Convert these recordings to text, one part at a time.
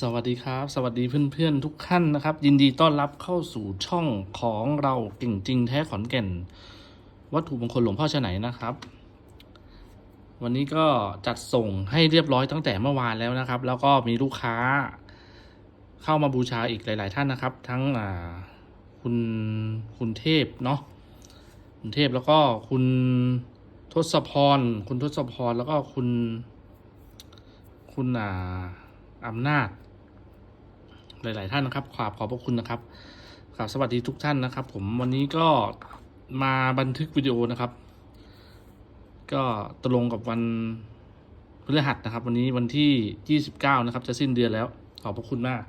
สวัสดีครับ สวัสดีเพื่อนๆทุกท่านนะครับ ยินดีต้อนรับเข้าสู่ช่องของเราเก่งจริงแท้ขอนแก่น วัตถุมงคลหลวงพ่อชไหนนะครับ วันนี้ก็จัดส่งให้เรียบร้อยตั้งแต่เมื่อวานแล้วนะครับ แล้วก็มีลูกค้าเข้ามาบูชาอีกหลาย ๆ ท่านนะครับ ทั้งอ่าคุณคุณเทพเนาะคุณเทพแล้วก็คุณทศพร คุณทศพรแล้วก็คุณ คุณอ่า อำนาจ หลาย ๆ ท่านนะครับขอบขอบพระคุณนะครับครับสวัสดีทุกท่านนะครับ ผมวันนี้ก็มาบันทึกวิดีโอนะครับ ก็ตรงกับวันพฤหัสนะครับ วันนี้วันที่ 29 นะครับ จะสิ้นเดือนแล้ว ขอบพระคุณมาก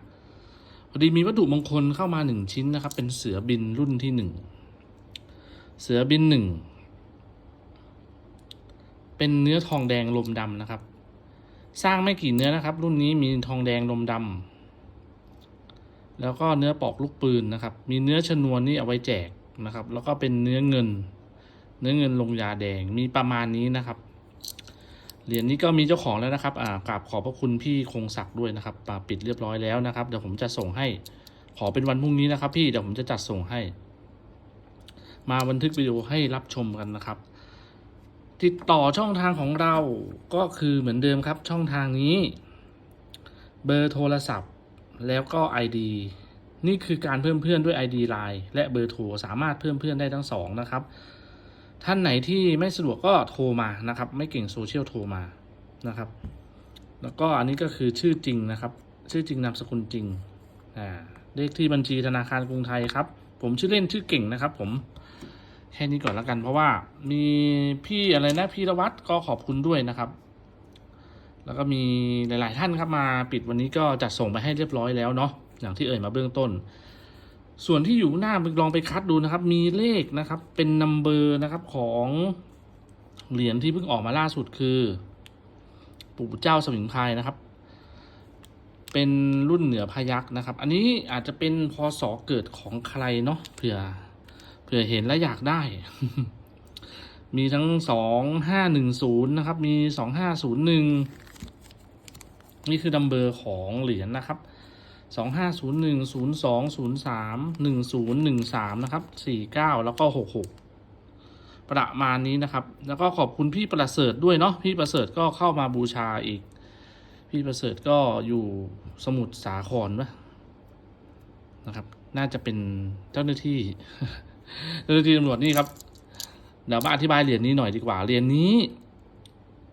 พอดีมีวัตถุมงคลเข้ามาหนึ่งชิ้นนะครับ เป็นเสือบินรุ่นที่หนึ่งเสือบินหนึ่งเป็นเนื้อทองแดงลมดำนะครับ สร้างไม่กี่เนื้อนะครับ รุ่นนี้มีทองแดงลมดำแล้วก็เนื้อปอกลูกปืนนะครับ มีเนื้อชนวนนี่เอาไว้แจกนะครับ แล้วก็เป็นเนื้อเงิน เนื้อเงินลงยาแดงมีประมาณนี้นะครับเหรียญนี้ก็มีเจ้าของแล้วนะครับอ่ากราบขอบพระคุณพี่คงศักดิ์ด้วยนะครับอ่าปิดเรียบร้อยแล้วนะครับ เดี๋ยวผมจะส่งให้ ขอเป็นวันพรุ่งนี้นะครับ พี่ เดี๋ยวผมจะจัดส่งให้ มาบันทึกวิดีโอให้รับชมกันนะครับ ติดต่อช่องทางของเราก็คือเหมือนเดิมครับช่องทางนี้ เบอร์โทรศัพท์แล้วก็ ID นี่คือการเพิ่มเพื่อนด้วย ID Line และเบอร์โทรสามารถเพิ่มเพื่อนได้ทั้งสองนะครับ ท่านไหนที่ไม่สะดวกก็โทรมานะครับ ไม่เก่งโซเชียลโทรมานะครับ แล้วก็อันนี้ก็คือชื่อจริงนะครับ ชื่อจริงนามสกุลจริงอ่าเลขที่บัญชีธนาคารกรุงไทยครับ ผมชื่อเล่นชื่อเก่งนะครับผม แค่นี้ก่อนแล้วกัน เพราะว่ามีพี่อะไรนะพี่ระวัตก็ขอบคุณด้วยนะครับ แล้วก็มีหลาย ๆ ท่านครับมาปิดวันนี้ก็จัดส่งไปให้เรียบร้อยแล้วเนาะอย่างที่เอ่ยมาเบื้องต้น ส่วนที่อยู่หน้าลองไปคัดดูนะครับ มีเลขนะครับ เป็นนัมเบอร์นะครับของเหรียญที่เพิ่งออกมาล่าสุดคือ ปู่เจ้าสมิงพายนะครับเป็นรุ่นเหนือพยักษ์นะครับ อันนี้อาจจะเป็นพศเกิดของใครเนาะเผื่อ เผื่อเห็นและอยากได้ มีทั้งสองห้าหนึ่งศูนย์นะครับ มีสองห้าศูนย์หนึ่งนี่คือดัมเบอร์ของเหรียญนะครับสองห้าศูนย์หนึ่งศูนย์สองศูนย์สามหนึ่งศูนย์หนึ่งสามนะครับสี่เก้าแล้วก็หกหกประมาณนี้นะครับ แล้วก็ขอบคุณพี่ประเสริฐด้วยเนาะพี่ประเสริฐก็เข้ามาบูชาอีก พี่ประเสริฐก็อยู่สมุทรสาครปะนะครับ น่าจะเป็นเจ้าหน้าที่ เจ้าหน้าที่ตำรวจนี่ครับเดี๋ยวมาอธิบายเหรียญนี้หน่อยดีกว่าเหรียญนี้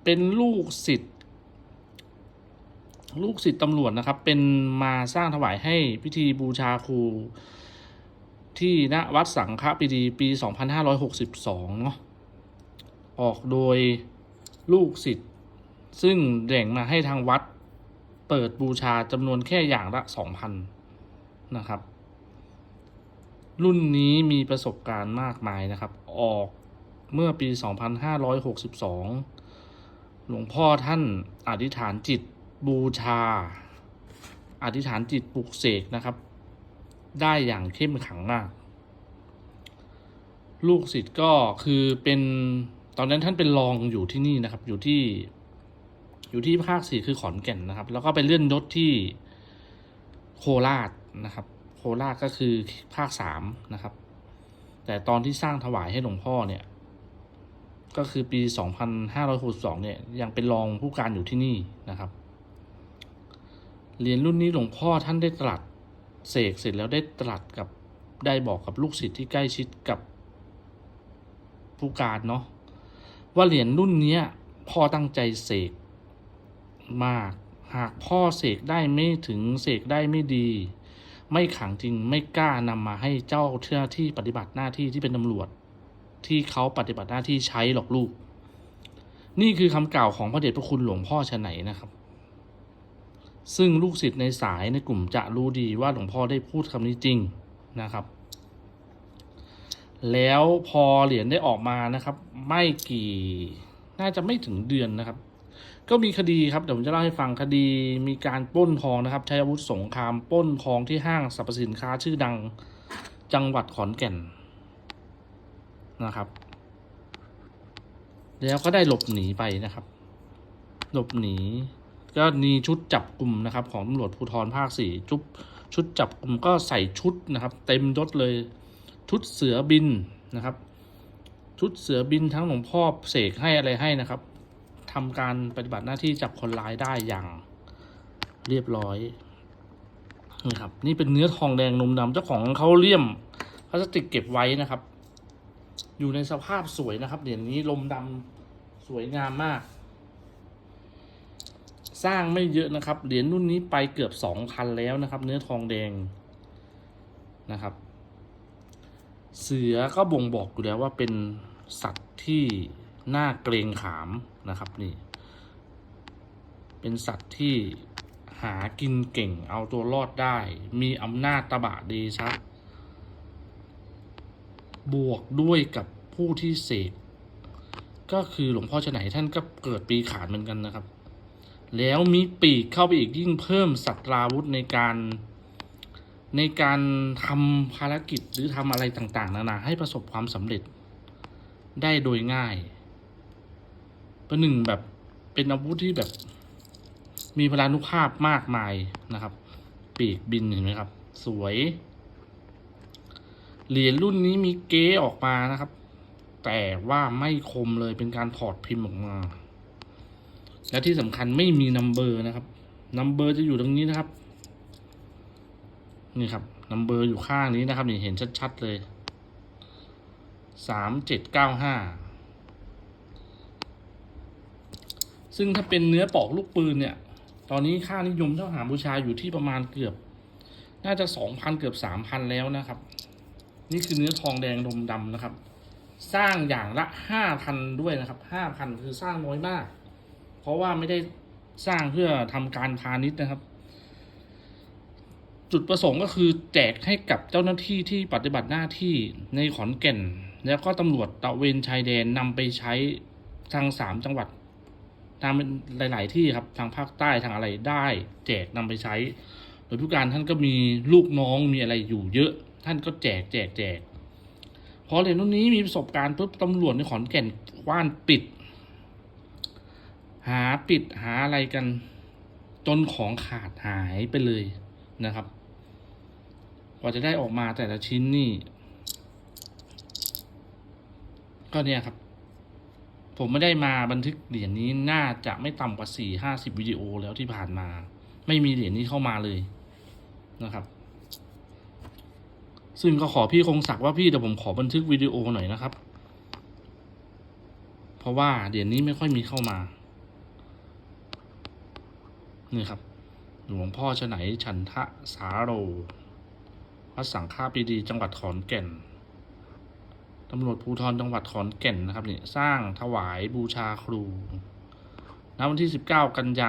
เป็นลูกศิษย์ลูกศิษย์ตำรวจนะครับ เป็นมาสร้างถวายให้พิธีบูชาครู ที่ณวัดสังฆปิดีปี 2562เนาะออกโดยลูกศิษย์ซึ่งแบ่งมาให้ทางวัดเปิดบูชาจำนวนแค่อย่างละ 2,000 นะครับ รุ่นนี้มีประสบการณ์มากมายนะครับ ออกเมื่อปี 2562 หลวงพ่อท่านอธิษฐานจิตบูชา อธิษฐานจิตปลุกเสกนะครับ ได้อย่างเข้มขังมาก ลูกศิษย์ก็คือเป็นตอนนั้นท่านเป็นรองอยู่ที่นี่นะครับ อยู่ที่อยู่ที่ภาคสี่คือขอนแก่นนะครับ แล้วก็ไปเลื่อนยศที่โคราชนะครับ คราชก็คือภาคสามนะครับ แต่ตอนที่สร้างถวายให้หลวงพ่อเนี่ย ก็คือปี 2562เนี่ยยังเป็นรองผู้การอยู่ที่นี่นะครับเหรียญรุ่นนี้หลวงพ่อท่านได้ตรัสเสกเสร็จแล้วได้ตรัสกับได้บอกกับลูกศิษย์ที่ใกล้ชิดกับผู้การเนาะว่าเหรียญรุ่นนี้พ่อตั้งใจเสกมาก หากพ่อเสกได้ไม่ถึงเสกได้ไม่ดี ไม่ขังจริงไม่กล้านำมาให้เจ้าเชื่อที่ปฏิบัติหน้าที่ที่เป็นตำรวจ ที่เขาปฏิบัติหน้าที่ใช้หรอกลูก นี่คือคำกล่าวของพระเดชพระคุณหลวงพ่อชไหนนะครับ ซึ่งลูกศิษย์ในสายในกลุ่มจะรู้ดีว่าหลวงพ่อได้พูดคำนี้จริงนะครับ แล้วพอเหรียญได้ออกมานะครับ ไม่กี่น่าจะไม่ถึงเดือนนะครับ ก็มีคดีครับเดี๋ยวผมจะเล่าให้ฟังคดีมีการปล้นทองนะครับใช้อาวุธสงครามปล้นทองที่ห้างสรรพสินค้าชื่อดังจังหวัดขอนแก่นนะครับ แล้วก็ได้หลบหนีไปนะครับ หลบหนี ก็มีชุดจับกลุ่มนะครับ ของตำรวจภูธรภาคสี่ชุดชุดจับกลุ่มก็ใส่ชุดนะครับ เต็มยศเลย ชุดเสือบินนะครับ ชุดเสือบินทั้งหลวงพ่อเสกให้อะไรให้นะครับ ทำการปฏิบัติหน้าที่จับคนร้ายได้อย่างเรียบร้อยนี่ครับ นี่เป็นเนื้อทองแดงนมดำเจ้าของเขาเลี่ยมพลาสติกเก็บไว้นะครับ อยู่ในสภาพสวยนะครับเหรียญนี้ลมดำสวยงามมาก สร้างไม่เยอะนะครับเหรียญรุ่นนี้ไปเกือบสองพันแล้วนะครับ เนื้อทองแดงนะครับ เสือก็บ่งบอกอยู่แล้วว่าเป็นสัตว์ที่น่าเกรงขาม นะครับนี่ เป็นสัตว์ที่หากินเก่งเอาตัวรอดได้ มีอำนาจตบะเดชะ บวกด้วยกับผู้ที่เสกก็คือหลวงพ่อชไหนท่านก็เกิดปีขานเหมือนกันนะครับ แล้วมีปีกเข้าไปอีกยิ่งเพิ่มสัตราวุธในการในการทำภารกิจหรือทำอะไรต่างๆ นานาให้ประสบความสำเร็จได้โดยง่าย ประหนึ่งแบบเป็นอาวุธที่แบบ มีพลานุภาพมากมายนะครับ ปีกบินเห็นไหมครับ สวย เหรียญรุ่นนี้มีเก๊ออกมานะครับ แต่ว่าไม่คมเลยเป็นการถอดพิมพ์ออกมา และที่สำคัญไม่มีนัมเบอร์นะครับนัมเบอร์จะอยู่ตรงนี้นะครับ นี่ครับนัมเบอร์อยู่ข้างนี้นะครับ นี่เห็นชัดๆเลยสามเจ็ดเก้าห้า ซึ่งถ้าเป็นเนื้อปอกลูกปืนเนี่ย ตอนนี้ค่านิยมเท่าหาบูชาอยู่ที่ประมาณเกือบ น่าจะสองพันเกือบสามพันแล้วนะครับ นี่คือเนื้อทองแดงดมดำนะครับ สร้างอย่างละห้าพันด้วยนะครับห้าพันคือสร้างน้อยมาก เพราะว่าไม่ได้สร้างเพื่อทำการพาณิชย์นะครับ จุดประสงค์ก็คือแจกให้กับเจ้าหน้าที่ที่ปฏิบัติหน้าที่ในขอนแก่น แล้วก็ตำรวจตะเวนชายแดนนำไปใช้ทางสามจังหวัด ทางหลาย ๆ ที่ครับทางภาคใต้ทางอะไรได้แจกนำไปใช้ โดยผู้การท่านก็มีลูกน้องมีอะไรอยู่เยอะ ท่านก็แจกแจกแจกพอเหรียญรุ่นนี้มีประสบการณ์ปุ๊บตำรวจในขอนแก่นกว้านปิด หาปิดหาอะไรกันจนของขาดหายไปเลยนะครับกว่าจะได้ออกมาแต่ละชิ้นนี่ ก็เนี่ยครับ ผมไม่ได้มาบันทึกเหรียญนี้น่าจะไม่ต่ำกว่าสี่ห้าสิบวิดีโอแล้วที่ผ่านมา ไม่มีเหรียญนี้เข้ามาเลยนะครับ ซึ่งก็ขอพี่คงศักดิ์ว่าพี่เดี๋ยวผมขอบันทึกวิดีโอหน่อยนะครับ เพราะว่าเหรียญนี้ไม่ค่อยมีเข้ามานี่ครับ หลวงพ่อชไหนฉันทะสาโรวัดสังฆาปีดีจังหวัดขอนแก่น ตำรวจภูธรจังหวัดขอนแก่นนะครับนี่สร้างถวายบูชาครูณวันที่ 19 กันยา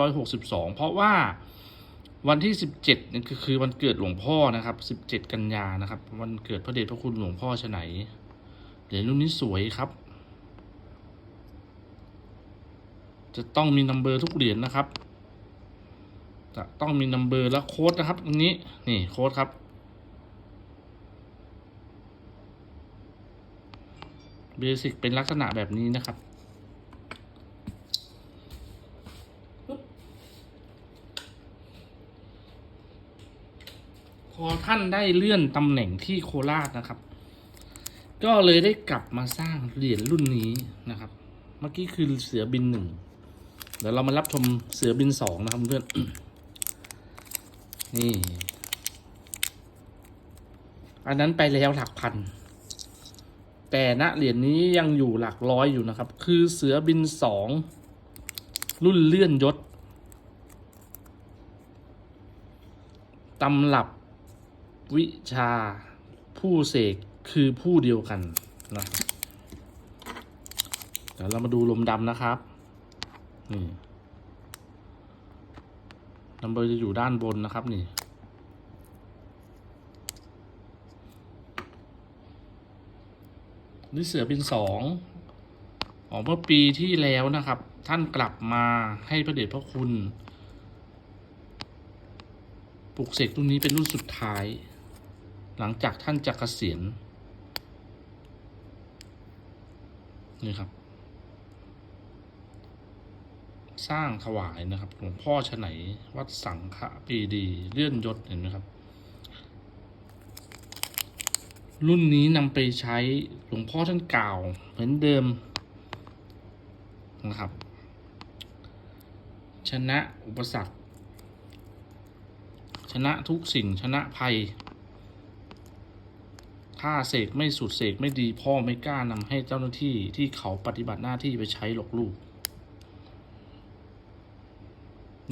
2562 เพราะว่าวันที่ 17เนี่คือวันเกิดหลวงพ่อนะครับ 17 กันยานะครับ วันเกิดพระเดชพระคุณหลวงพ่อชไหนเหรียญรุ่นนี้สวยครับ จะต้องมีนัมเบอร์ทุกเหรียญนะครับ จะต้องมีนัมเบอร์และโค้ดนะครับตรงนี้นี่โค้ดครับ เบสิกเป็นลักษณะแบบนี้นะครับ พอท่านได้เลื่อนตำแหน่งที่โคราชนะครับ ก็เลยได้กลับมาสร้างเหรียญรุ่นนี้นะครับ เมื่อกี้คือเสือบินหนึ่งเดี๋ยวเรามารับชมเสือบินสองนะครับเพื่อน นี่ อันนั้นไปแล้วหลักพัน แต่ณเหรียญนี้ยังอยู่หลักร้อยอยู่นะครับ คือเสือบินสองรุ่นเลื่อนยศตำรับวิชาผู้เสกคือผู้เดียวกันนะเดี๋ยวเรามาดูลมดำนะครับ นี่นัมเบอร์จะอยู่ด้านบนนะครับนี่ นี่เสือบินสองออกเมื่อปีที่แล้วนะครับ ท่านกลับมาให้พระเดชพระคุณปลุกเสกรุ่นนี้เป็นรุ่นสุดท้าย หลังจากท่านจะเกษียณนี่ครับ สร้างถวายนะครับหลวงพ่อฉไหนวัดสังฆปีดี เลื่อนยศเห็นไหมครับ รุ่นนี้นำไปใช้ หลวงพ่อท่านกล่าว เหมือนเดิมนะครับ ชนะอุปสรรค ชนะทุกสิ่งชนะภัยถ้าเสกไม่สุดเสกไม่ดีพ่อไม่กล้านำให้เจ้าหน้าที่ที่เขาปฏิบัติหน้าที่ไปใช้หลอกลูก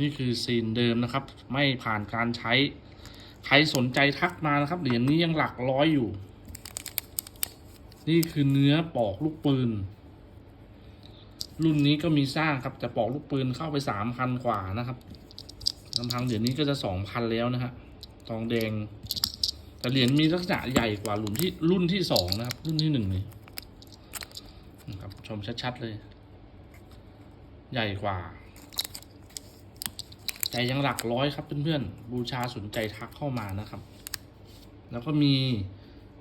นี่คือซีนเดิมนะครับ ไม่ผ่านการใช้ ใครสนใจทักมานะครับเหรียญนี้ยังหลักร้อยอยู่ นี่คือเนื้อปอกลูกปืน รุ่นนี้ก็มีสร้างครับแต่ปอกลูกปืนเข้าไปสามพันกว่านะครับลำพังเหรียญนี้ก็จะสองพันแล้วนะฮะทองแดง แต่เหรียญมีลักษณะใหญ่กว่ารุ่นที่รุ่นที่สองนะครับ รุ่นที่หนึ่งนี่นะครับชมชัดๆเลย ใหญ่กว่า แต่ยังหลักร้อยครับเพื่อนๆบูชาสนใจทักเข้ามานะครับ แล้วก็มี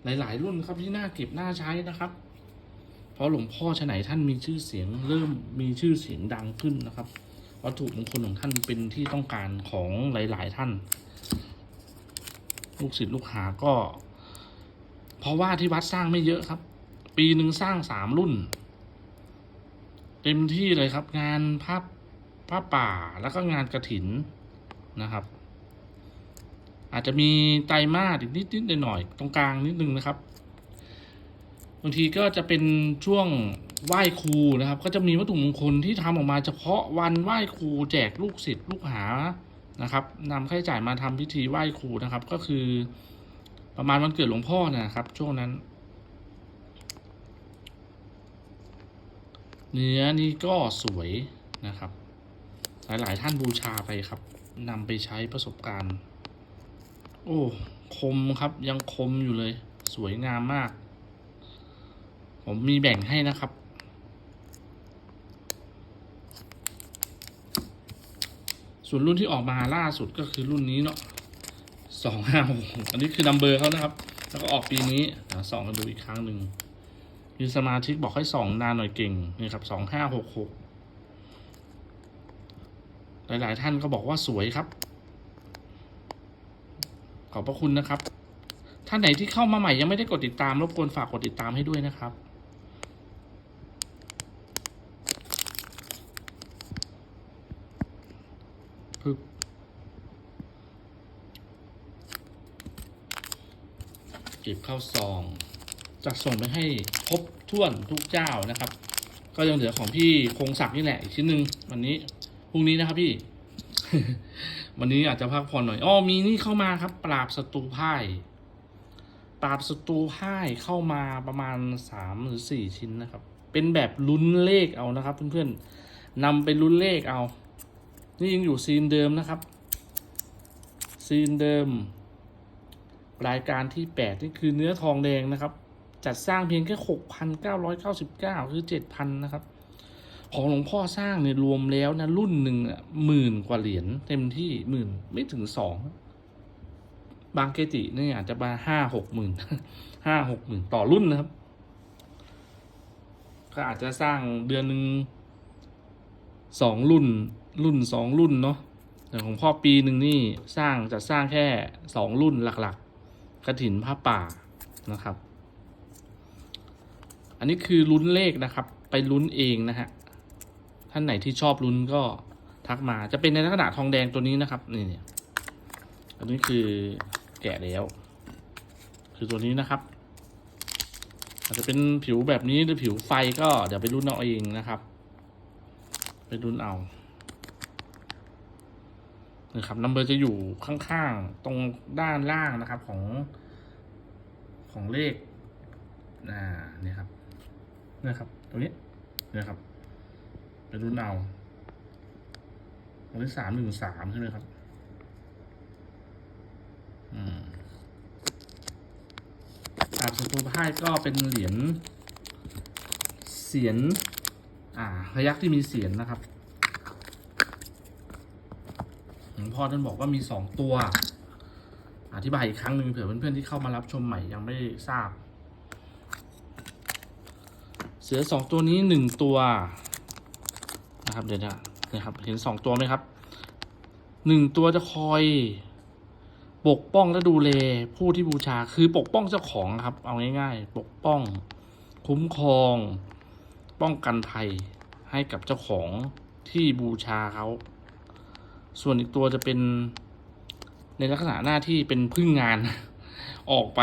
หลาย ๆ รุ่นครับที่น่าเก็บน่าใช้นะครับ เพราะหลวงพ่อชไหนท่านมีชื่อเสียง เริ่มมีชื่อเสียงดังขึ้นนะครับ วัตถุมงคลของท่านเป็นที่ต้องการของหลาย ๆ ท่าน ลูกศิษย์ลูกหาก็ เพราะว่าที่วัดสร้างไม่เยอะครับ ปีหนึ่งสร้างสามรุ่น เต็มที่เลยครับ งานภาพผ้าป่าแล้วก็งานกระถินนะครับ อาจจะมีไตรมาสอีกนิดนิดหน่อยๆตรงกลางนิดนึงนะครับบางทีก็จะเป็นช่วงไหว้ครูนะครับ ก็จะมีวัตถุมงคลที่ทำออกมาเฉพาะวันไหว้ครูแจกลูกศิษย์ลูกหานะครับนำค่าใช้จ่ายมาทำพิธีไหว้ครูนะครับ ก็คือประมาณวันเกิดหลวงพ่อนะครับ ช่วงนั้น เนื้อนี่ก็สวยนะครับ หลาย ๆ ท่านบูชาไปครับนำไปใช้ประสบการณ์ โอ้คมครับยังคมอยู่เลย สวยงามมาก ผมมีแบ่งให้นะครับ ส่วนรุ่นที่ออกมาล่าสุดก็คือรุ่นนี้เนาะสองห้าหกอันนี้คือนัมเบอร์เขานะครับ แล้วก็ออกปีนี้สองกันดูอีกครั้งหนึ่งมีสมาชิกบอกให้สองนานหน่อยเก่งนี่ครับสองห้าหกหกหลาย ๆ ท่านก็บอกว่าสวยครับ ขอบพระคุณนะครับ ท่านไหนที่เข้ามาใหม่ยังไม่ได้กดติดตามรบกวนฝากกดติดตามให้ด้วยนะครับพึบเก็บเข้าซองจะส่งไปให้ครบถ้วนทุกเจ้านะครับ ก็ยังเหลือของพี่คงศักดิ์นี่แหละอีกชิ้นหนึ่งวันนี้พรุ่งนี้นะครับพี่ วันนี้อาจจะพักผ่อนหน่อยอ้อมีนี่เข้ามาครับ ปราบศัตรูพ่าย ปราบศัตรูพ่ายเข้ามาประมาณสามหรือสี่ชิ้นนะครับ เป็นแบบลุ้นเลขเอานะครับ เพื่อนๆนำไปลุ้นเลขเอา นี่ยังอยู่ซีนเดิมนะครับ ซีนเดิม รายการที่แปดนี่คือเนื้อทองแดงนะครับ จัดสร้างเพียงแค่หกพันเก้าร้อยเก้าสิบเก้าคือเจ็ดพันนะครับ ของหลวงพ่อสร้างเนี่ยรวมแล้วนะรุ่นหนึ่งอะหมื่นกว่าเหรียญเต็มที่หมื่นไม่ถึงสองบางเกจิเนี่ยอาจจะมาห้าหกหมื่นห้าหกหมื่นต่อรุ่นนะครับ ก็อาจจะสร้างเดือนหนึ่งสองรุ่น รุ่นสองรุ่นเนาะแต่ของพ่อปีหนึ่งนี่สร้างจะสร้างแค่สองรุ่นหลักๆกระถินผ้าป่านะครับ อันนี้คือลุ้นเลขนะครับ ไปลุ้นเองนะฮะ ท่านไหนที่ชอบลุ้นก็ทักมาจะเป็นในลักษณะทองแดงตัวนี้นะครับ นี่เนี่ยอันนี้คือแกะแล้ว คือตัวนี้นะครับ อาจจะเป็นผิวแบบนี้หรือผิวไฟก็เดี๋ยวไปรุ่นเอาเองนะครับ ไปรุ่นเอานะครับนัมเบอร์จะอยู่ข้างๆตรงด้านล่างนะครับของของเลขอ่าเนี่ยครับเนี่ยครับ ตรงนี้เนี่ยครับ ไปรุ่นเอาวันที่สามหนึ่งสามใช่ไหมครับ อืมดาบสตูไพ่ก็เป็นเหรียญเสียน อ่าพยักที่มีเสียนนะครับหลวงพ่อท่านบอกว่ามีสองตัว อธิบายอีกครั้งหนึ่งเผื่อเพื่อนๆที่เข้ามารับชมใหม่ยังไม่ทราบ เสือสองตัวนี้หนึ่งตัว นะครับเดี๋ยวนะนะครับ เห็นสองตัวไหมครับหนึ่งตัวจะคอย ปกป้องและดูแลผู้ที่บูชาคือปกป้องเจ้าของครับ เอาง่ายๆ ปกป้อง คุ้มครอง ป้องกันภัยให้กับเจ้าของที่บูชาเขา ส่วนอีกตัวจะเป็นในลักษณะหน้าที่เป็นพึ่งงาน ออกไป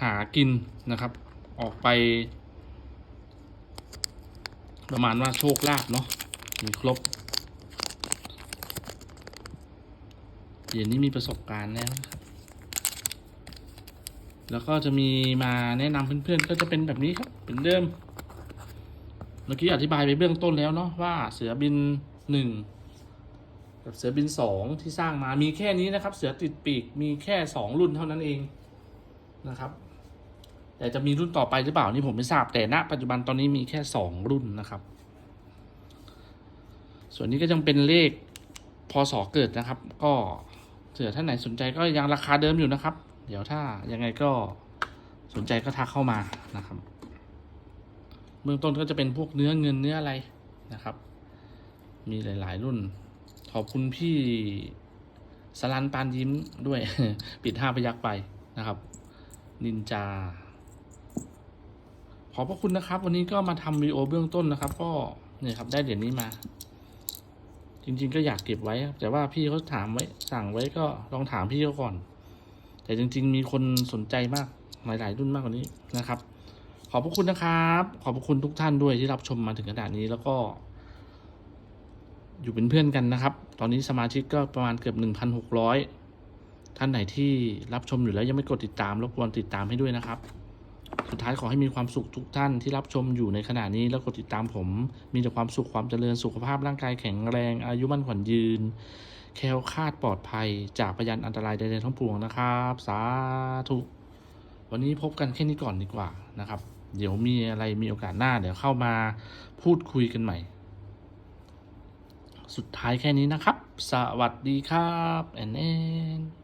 หากินนะครับ ออกไป ประมาณว่าโชคลาภเนาะมีครบเหรียญนี้มีประสบการณ์แล้วนะครับแล้วก็จะมีมาแนะนำเพื่อนๆ ก็จะเป็นแบบนี้ครับเป็นเดิม เมื่อกี้อธิบายไปเบื้องต้นแล้วเนาะว่าเสือบินหนึ่งกับเสือบินสองที่สร้างมามีแค่นี้นะครับ เสือติดปีกมีแค่สองรุ่นเท่านั้นเองนะครับ แต่จะมีรุ่นต่อไปหรือเปล่านี่ผมไม่ทราบแต่ณปัจจุบันตอนนี้มีแค่สองรุ่นนะครับ ส่วนนี้ก็ยังเป็นเลขพศเกิดนะครับ ก็เสือท่านไหนสนใจก็ยังราคาเดิมอยู่นะครับ เดี๋ยวถ้ายังไงก็สนใจก็ทักเข้ามานะครับ เบื้องต้นก็จะเป็นพวกเนื้อเงินเนื้ออะไรนะครับ มีหลาย ๆ รุ่น ขอบคุณพี่สลันปานยิ้มด้วย ปิดห้าพยักไปนะครับ นินจา ขอบพระคุณนะครับ วันนี้ก็มาทำวีดีโอเบื้องต้นนะครับ ก็เนี่ยครับได้เหรียญนี้มา จริง ๆ ก็อยากเก็บไว้ครับแต่ว่าพี่เขาถามไว้ สั่งไว้ก็ลองถามพี่เขาก่อน แต่จริง ๆ มีคนสนใจมากหลายๆรุ่นมากกว่านี้นะครับ ขอบพระคุณนะครับ ขอบพระคุณทุกท่านด้วยที่รับชมมาถึงขนาดนี้แล้วก็ อยู่เป็นเพื่อนกันนะครับ ตอนนี้สมาชิกก็ประมาณเกือบหนึ่งพันหกร้อยท่านไหนที่รับชมอยู่แล้วยังไม่กดติดตามรบกวนติดตามให้ด้วยนะครับ สุดท้ายขอให้มีความสุขทุกท่านที่รับชมอยู่ในขณะนี้แล้วกดติดตามผม มีแต่ความสุขความเจริญสุขภาพร่างกายแข็งแรง อายุมั่นขวัญยืน แคล้วคลาดปลอดภัย จากพยันอันตรายใดๆทั้งปวงนะครับ สาธุวันนี้พบกันแค่นี้ก่อนดีกว่านะครับ เดี๋ยวมีอะไรมีโอกาสหน้า เดี๋ยวเข้ามาพูดคุยกันใหม่ สุดท้ายแค่นี้นะครับ สวัสดีครับแอนแอน